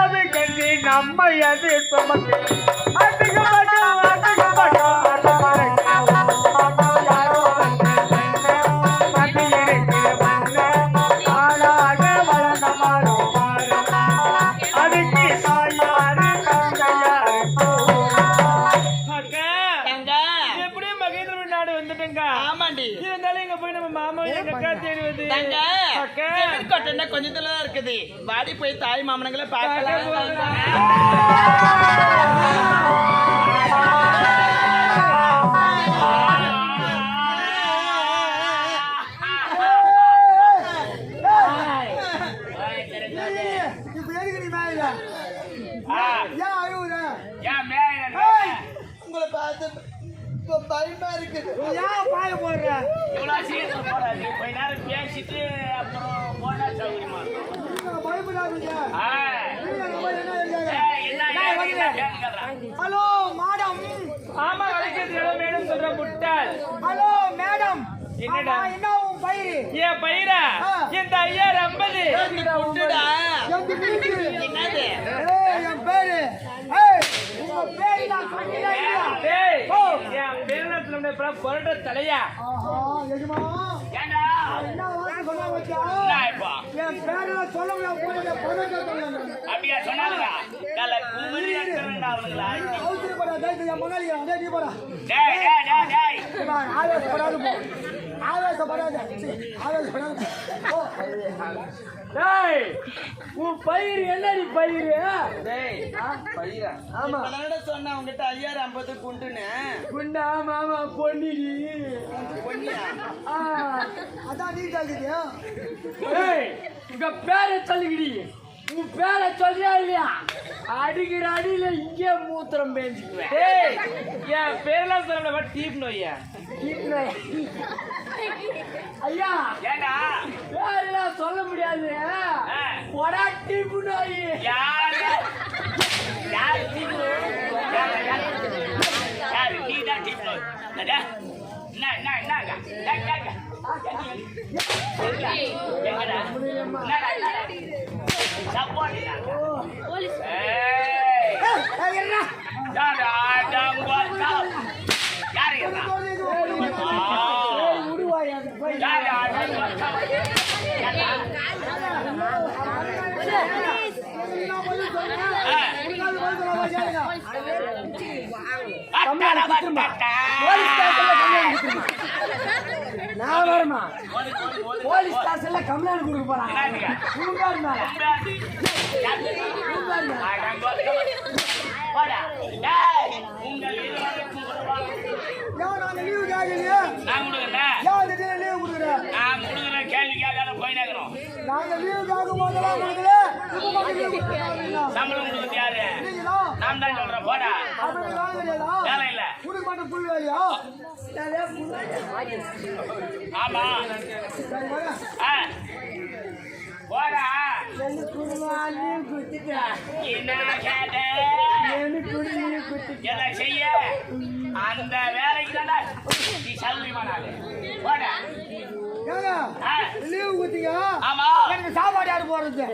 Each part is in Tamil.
நபி கண்டி நம்மை சுமக்கு கோட்டை கொஞ்சம் தான் இருக்குது. வாடி போய் தாய் மாமனங்களை பார்க்கலாம். நீங்க நம்ம என்ன இருக்காங்க ஹலோ மேடம் ஆமா வளைக்கிறது இடம் வேணும் சொல்ற முட்டாள் ஹலோ மேடம் என்னடா? என்ன உன் பயிர் ஏன் பயிரா. இந்த ஐயா ஐம்பது என்னது ஏய் என் பேரு நான். என் தலையா எஜமா என்ன வார்த்தை சொன்னா வச்சா என் பேரை சொல்ல முடியாது போய் பொருள் சொன்னாங்க அவசரப்படாத என் முன்னாடி அதே நீ போடா. ஆவேசப்படாத போ. டேய் உன் பயிர் என்னடி பயிர்? ஆமா. சொன்னேன் உங்ககிட்ட ஐயாயிரம் ஐம்பது குண்டுன்னு? குண்டா மாமா பொன்னிடி. பொண்ணியா ஆ, அதான் நீ டேய் உங்க பேரை சொல்லிக்கிடி. உன் பேரை சொல்லியா இல்லையா? அடிக்கிற அடியில இங்கே மூத்திரம் பேஞ்சுக்குவேன். டேய் என் பேரெல்லாம் சொல்ல டீப் நோய்யா? டீப் நோய். ஐயா. பேரெல்லாம் சொல்ல முடியாது? பொடா டீப் நோய். ஏய், இருடா. ஏய், விடுவாயா அந்த பையன். நான் பதில் சொல்றேன். உனக்காவது பதில் சொல்ல மாட்டேங்க. போலீஸ் ஸ்டேஷன்ல கம்ப்ளைண்ட் கொடுத்துருமா நான் வருமா போலீஸ் ஸ்டேஷன்ல கம்ப்ளைண்ட் கொடுக்க போறாங்க நாங்க leave கேட்கும் போதெல்லாம் கொடுக்கல. மட்டும் leave கொடுக்குறீங்களா? நீங்களா? அப்படி வேலை கிடையாதா? வேலை இல்ல. கொடுக்க மாட்டேன் புல் வேலையா? நிறைய புள்ள- சரி, எதை செய்ய அந்த வேலைக்கு தான் நீ போட கொடுத்தீங்க. ஆமா எனக்கு சாப்பாடு யாரு போடுறது?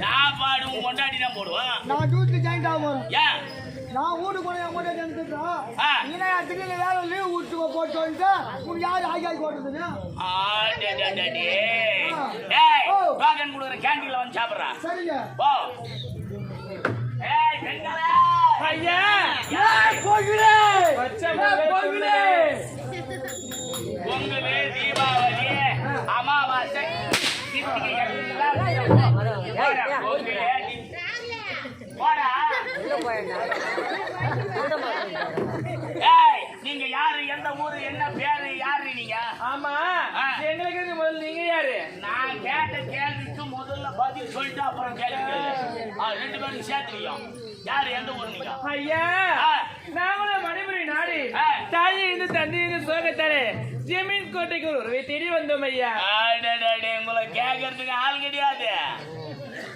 சாப்பாடு உன் கொண்டாடி தான் போடுவான் நான் டியூட்டில joint ஆக போறேன். ஏன் நான் வீட்டுக்கு போனா என் கூட சேர்ந்துட்டா. ஆ. நீ என்ன திடீர்னு வேலை leave விட்டு போட்டு வந்துட்டு, உனக்கு யாரு ஆகி ஆகி போடுறதுன்னு? ஆடடடடே. டேய், ஓ. டோக்கன் கொடுக்குற கேண்டீன்ல வந்து சாப்பிடுறா சரிங்க ஐயா. ஏய், போகுதே. பொங்கல் தீபாவளி. அமாவாசை நீங்க யாரு? எந்த ஊரு? என்ன பேரு? யாரு நீங்க? ஆமா. எங்களுக்கு முதல்ல? நீங்க யாரு? நான் கேட்ட கேள்விக்கு முதல்ல பதில் சொல்லிட்டு அப்புறம் கேள்வி ரெண்டு பேரும் சேர்த்துக்கோம் யாரு எந்த ஊரு நீங்க ஐயா ஆ. நாமளும் மணிபுரி நாடு. தாயை இருந்து தந்தை இருந்து சோகத்தாலே ஜமீன் கோட்டைக்கு ஒரு தேடி வந்தோம் ஐயா. உங்களை கேட்கறதுக்கு ஆள் கிடையாது.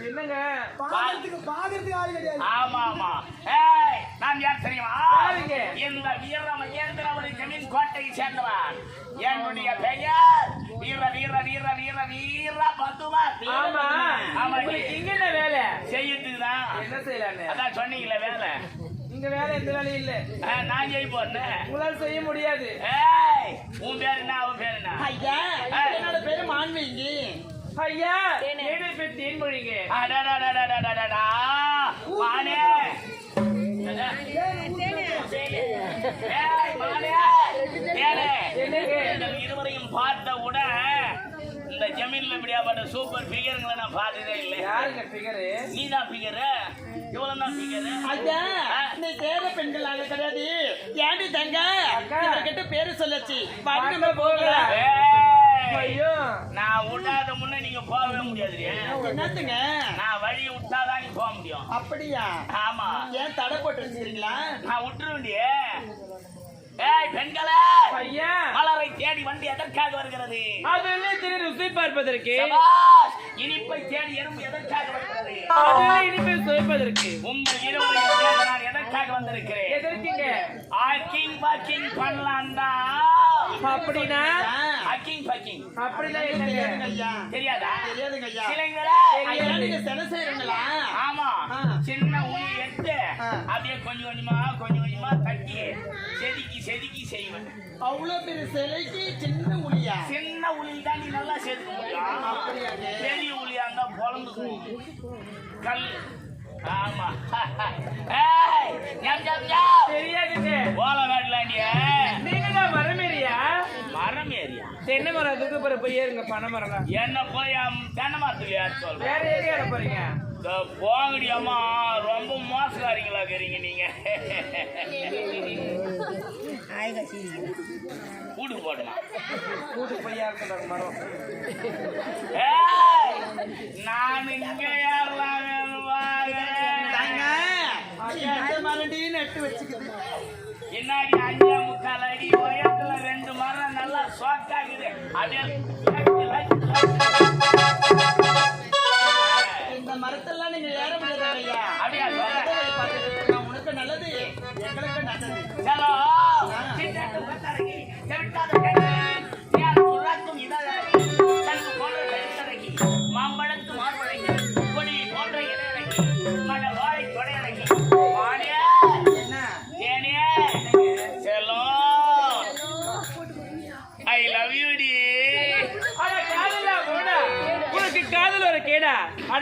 என்னங்க? பாக்குறதுக்கு பாக்குறதுக்கு ஆளு கிடையாது. ஆமா ஆமா. ஏய் நான் யார் தெரியுமா? யாருங்க? இந்த வீர மகேந்திரவரி ஜமீன் கோட்டையை சேர்ந்தவன். என்னுடைய பெயர் வீர வீர வீர வீர வீர பத்துமா ஆமா. ஆமா உங்களுக்கு இங்க என்ன வேலை? தான் என்ன செய்யலான்னு? அதான் சொன்னீங்களே வேலை. இங்க வேலை எந்த வேலையும் இல்ல. நான் ஜெய் போறேன் உங்களால செய்ய முடியாது. உன் பேர் என்ன அவன் பேர் என்ன? ஐயா என்னோட பேரு மான்வீங்க ஐயா என்னோட பேர் தேன்மொழிங்க அடாடாடாடாடாடாடா மானே. இருவரையும் பார்த்தவுடன் இந்த ஜமீன்ல இப்படியாப்பட்ட சூப்பர் பிகருங்களை நான் பார்த்ததே இல்லை யாருங்க நீதான் பிகரு நீ தேட பெண்கள் நாங்க கிடையாது. ஏண்டி தங்க. கிட்ட பேரு சொல்லச்சு. போகலாம். ஐயோ. நான் விடாத முன்ன நீங்க போகவே முடியாது என்னத்துங்க? நான் வழியை விட்டாதான் நீ போக முடியும். அப்படியா? ஆமா. ஏன் தடை போட்டு வச்சுக்கிறீங்களா நான் விட்டுருவேண்டியே ஏய் பெண்களே! ஐயா மலரை தேடி வந்து எதற்காக வருகிறது? திரு ருசி பார்ப்பதற்கு! இனிப்பை தேடி எறும்பு எதற்காக அதெல்லாம் இனிமேல் சுவைப்பதற்கு. உங்கள் இருவரையும் தேடி நான் எதற்காக வந்திருக்கிறேன்? எதற்குங்க? ஆக்கிங் பாக்கிங் பண்ணலாம் தான் அப்படின்னா அக்கிங் பாக்கிங் தெரியாதுங்க என்னங்க? தெரியாதா? தெரியாதுங்க ஐயா சிலைங்களா ஐயா நீங்க சென செய்யறீங்களா ஆமா. சின்ன உளி எடுத்து. அப்படியே கொஞ்சம் கொஞ்சமா தட்டி செதுக்கி செதுக்கி செய்வேன். அவ்வளவு பெரிய சிலைக்கு சின்ன உளியா? சின்ன உளி தான் நீ நல்லா செதுக்க முடியும். பெரிய உளியா இருந்தா பொழந்துக்கும் கல். ஆமா. ஏய் ஞாப் ஞாப் ஞாப் தென்னை மரம் அதுக்கு பிறகு போய் ஏறுங்க பனை மரம் தான். என்ன போய் தென்னை மரத்துக்கு யார் சொல்றேன். வேற ஏரியா போறீங்க? போங்கடி அம்மா ரொம்ப மோசக்காரங்களா இருக்கிறீங்க நீங்க. கூடு போடலாம் கூட்டு போய் ஏறுறாங்க மரம். ஏய், நான் இங்க ஏறலாம் மரண்டி நட்டு வச்சுக்குது பின்னாடி அஞ்சே முக்கால் அடி உயரத்துல ரெண்டு மரம் சோக்காக்குது இந்த மரத்தெல்லாம் நீங்க ஏற முடியாது ஐயா. அப்படியா? உனக்கு நல்லது. எங்களுக்கு நல்லது. ஹலோ மாம்பழத்து மாம்பழங்கி கொடி போன்ற இடையிறங்கி மழை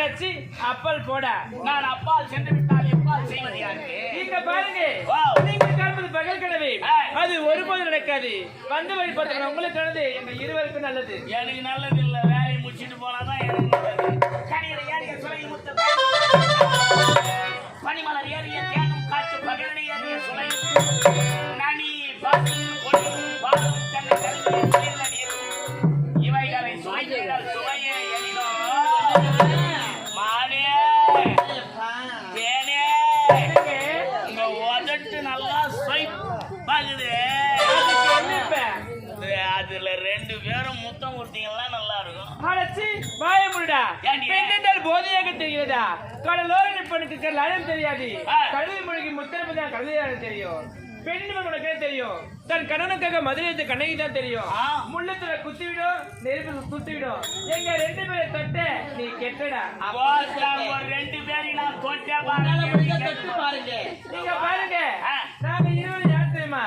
அடச்சி அப்பல் போடா. நான் அப்பால் சென்று விட்டால் எப்பால் செய்வது யாருக்கு? நீங்க பாருங்க. நீங்க காண்பது பகல் கனவு. அது ஒருபோதும் நடக்காது. வந்து வழி பார்த்தா உங்களுக்கு நல்லது எங்க இருவருக்கும் நல்லது. எனக்கு நல்லது இல்ல வேலையை முடிச்சிட்டு போனாதான் எனக்கு நல்லது. கனியில ஏறிய சுலை முத்த பனிமலர் ஏறிய தேனும் காற்று பகலில் ஏறிய சுலை நனி பசு கொடி பாலும் தன்னை கருவிய போதையாக தெரிகிறதா? கடலோர நிப்பனுக்கு லயம் தெரியாது. கடல் மொழிக்கு முத்தரப்பு கழுதையாக தெரியும். பெண் உனக்கே தெரியும். தன் கணவனுக்காக மதுரை கண்ணகி தான் தெரியும். முள்ளத்துல குத்தி விடும் நெருப்பு குத்தி விடும் எங்க ரெண்டு பேரை தொட்ட நீ கெட்டடா. ரெண்டு பேரையும் நான் தொட்டே பாருங்க. நீங்க பாருங்க. நாங்க இருவரும் யார் தெரியுமா?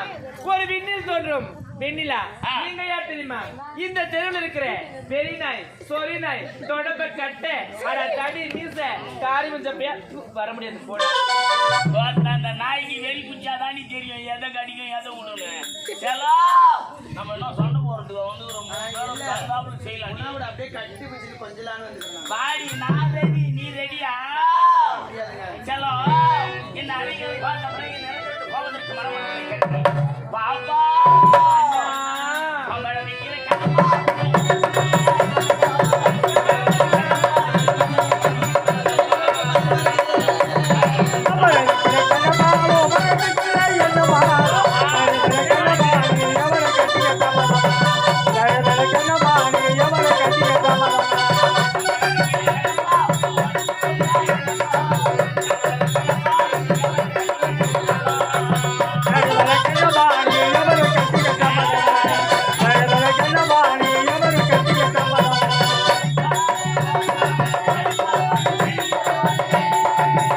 ஒரு விண்ணில் தோன்றும். வெண்ணிலா நீங்க யார் தெரியுமா இந்த தெருவில் இருக்கிற வெறி நாய் சொறி நாய் தொடப்ப கட்டை அட தடி நீச காரி கொஞ்சப்பையா வர முடியாது போட. அந்த நாய்க்கு வெறி குச்சாதான் நீ தெரியும். எதை கடிக்கும் எதை விடணும் செலா நம்ம என்ன சொல்ல போறதுக்கு வந்து ரொம்ப செய்யலாம். அப்படியே கட்டி பிடிச்சிட்டு கொஞ்சலான்னு பாடி நான் ரெடி நீ ரெடியா செலோ என்ன அழகி பார்த்த பிறகு நிறைவேற்று போவதற்கு மரம் பாப்பா